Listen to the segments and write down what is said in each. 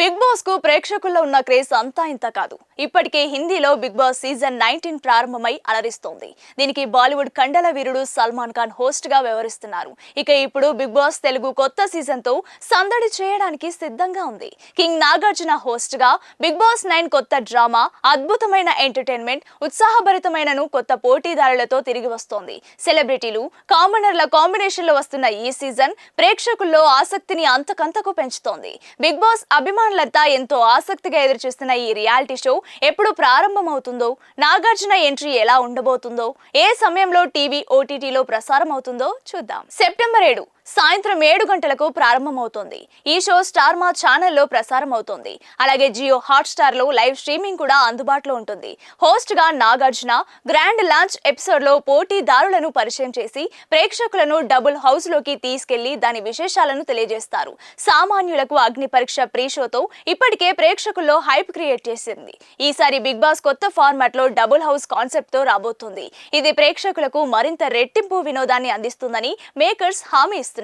Big బాస్కు ప్రేక్షకుల్లో ఉన్న craze అంతా ఇంత కాదు. ఇప్పటికే హిందీలో బిగ్ బాస్ సీజన్ నైన్టీన్ ప్రారంభమై అలరిస్తోంది. దీనికి బాలీవుడ్ కండల వీరుడు సల్మాన్ ఖాన్ హోస్ట్గా వ్యవహరిస్తున్నారు. ఇక ఇప్పుడు బిగ్ బాస్ తెలుగు కొత్త సీజన్తో సందడి చేయడానికి సిద్ధంగా ఉంది. కింగ్ నాగార్జున హోస్ట్గా బిగ్ బాస్ నైన్ కొత్త డ్రామా అద్భుతమైన ఎంటర్టైన్మెంట్ ఉత్సాహభరితమైనను కొత్త పోటీదారులతో తిరిగి వస్తోంది. సెలబ్రిటీలు కామనర్ల కాంబినేషన్లో వస్తున్న ఈ సీజన్ ప్రేక్షకుల్లో ఆసక్తిని అంతకంతకు పెంచుతోంది. బిగ్ బాస్ అభిమాన లత ఎంతో ఆసక్తిగా ఎదురుచూస్తున్న ఈ రియాలిటీ షో ఎప్పుడు ప్రారంభమవుతుందో నాగార్జున ఎంట్రీ ఎలా ఉండబోతుందో ఏ సమయంలో టీవీ ఓటీటీలో ప్రసారం అవుతుందో చూద్దాం. సెప్టెంబర్ ఏడు సాయంత్రం ఏడు గంటలకు ప్రారంభమవుతోంది. ఈ షో స్టార్ మా ఛానల్లో ప్రసారం అవుతోంది అలాగే జియో హాట్స్టార్లో లైవ్ స్ట్రీమింగ్ కూడా అందుబాటులో ఉంటుంది. హోస్ట్గా నాగార్జున గ్రాండ్ లాంచ్ ఎపిసోడ్లో పోటీదారులను పరిచయం చేసి ప్రేక్షకులను డబుల్ హౌస్లోకి తీసుకెళ్ళి దాని విశేషాలను తెలియజేస్తారు. సామాన్యులకు అగ్ని పరీక్ష ప్రీ షోతో ఇప్పటికే ప్రేక్షకుల్లో హైప్ క్రియేట్ చేసింది. ఈసారి బిగ్ బాస్ కొత్త ఫార్మాట్లో డబుల్ హౌస్ కాన్సెప్ట్తో రాబోతుంది. ఇది ప్రేక్షకులకు మరింత రెట్టింపు వినోదాన్ని అందిస్తుందని మేకర్స్ హామీ ఇస్తున్నారు.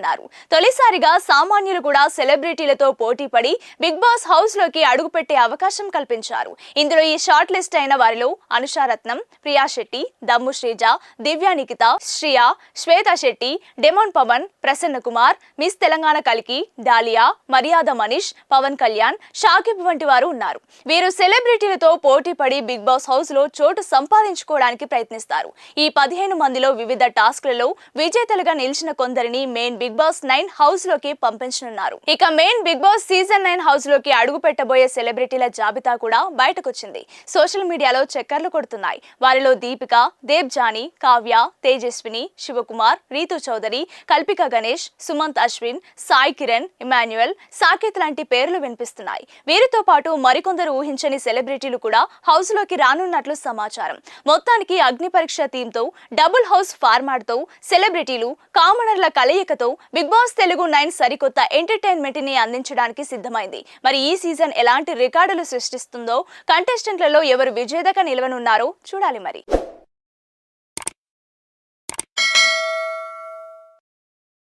తొలిసారిగా సామాన్యులు కూడా సెలబ్రిటీలతో పోటీ పడి బిగ్ బాస్ హౌస్లోకి అడుగుపెట్టే అవకాశం కల్పించారు. ఇందులో ఈ షార్ట్ లిస్ట్ అయిన వారిలో అనుషారత్నం ప్రియా శెట్టి దమ్ము శ్రీజ దివ్యా నిఖిత శ్రియా శ్వేత శెట్టి డెమోన్ పవన్ ప్రసన్న కుమార్ మిస్ తెలంగాణ కలికి డాలియా మర్యాద మనీష్ పవన్ కళ్యాణ్ షాకిబ్ వంటి వారు ఉన్నారు. వీరు సెలబ్రిటీలతో పోటీ పడి బిగ్ బాస్ హౌస్లో చోటు సంపాదించుకోవడానికి ప్రయత్నిస్తారు. ఈ పదిహేను మందిలో వివిధ టాస్క్లలో విజేతలుగా నిలిచిన కొందరిని మెయిన్ బిగ్ బాస్ నైన్ హౌస్లోకి పంపించనున్నారు. ఇక main big boss season nine హౌస్లోకి అడుగు పెట్టబోయే సెలబ్రిటీల జాబితా కూడా బయటకొచ్చింది. సోషల్ మీడియాలో చక్కర్లు కొడుతున్నాయి. వారిలో దీపిక దేవ్ జానీ కావ్య తేజస్విని శివకుమార్ రీతు చౌదరి కల్పిక గణేష్ సుమంత్ అశ్విన్ సాయి కిరణ్ ఇమాన్యుయల్ సాకేత్ లాంటి పేర్లు వినిపిస్తున్నాయి. వీరితో పాటు మరికొందరు ఊహించని సెలబ్రిటీలు కూడా హౌస్లోకి రానున్నట్లు సమాచారం. మొత్తానికి అగ్ని పరీక్ష థీమ్తో డబుల్ హౌస్ ఫార్మాట్తో సెలబ్రిటీలు కామనర్ల కలయికతో బిగ్ బాస్ తెలుగు నైన్ సరికొత్త ఎంటర్టైన్మెంట్ని అందించడానికి సిద్ధమైంది. మరి ఈ సీజన్ ఎలాంటి రికార్డులు సృష్టిస్తుందో కంటెస్టెంట్లలో ఎవరు విజేతగా నిలవనున్నారో చూడాలి మరి.